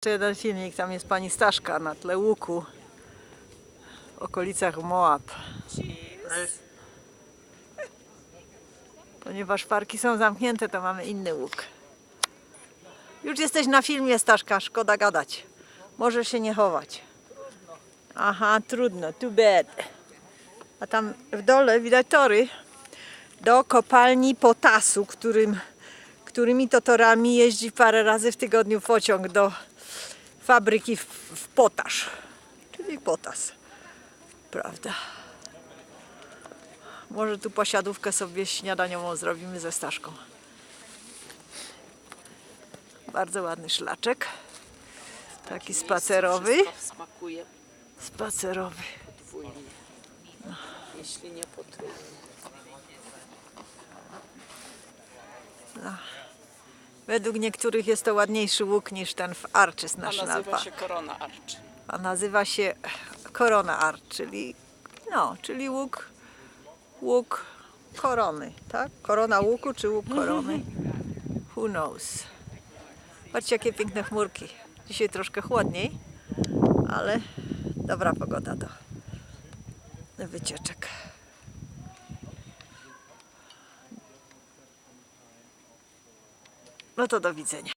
Jeszcze jeden filmik, tam jest pani Staszka na tle łuku w okolicach Moab. Ponieważ parki są zamknięte, to mamy inny łuk. Już jesteś na filmie, Staszka, szkoda gadać. Możesz się nie chować. Aha, trudno, too bad. A tam w dole widać tory do kopalni potasu, którym, którymi to torami jeździ parę razy w tygodniu pociąg do fabryki w, w potasz, czyli potas. Prawda? Może tu posiadówkę sobie śniadaniową zrobimy ze Staszką. Bardzo ładny szlaczek. Taki spacerowy. Smakuje Spacerowy. podwójnie, jeśli nie potrójnie. Według niektórych jest to ładniejszy łuk niż ten w Arches A National nazywa Park. się Korona Arch. A nazywa się Corona Art, czyli no, czyli łuk, łuk korony, tak? Korona łuku czy łuk korony? Who knows? Patrzcie jakie piękne chmurki. Dzisiaj troszkę chłodniej, ale dobra pogoda do wycieczek. No to do widzenia.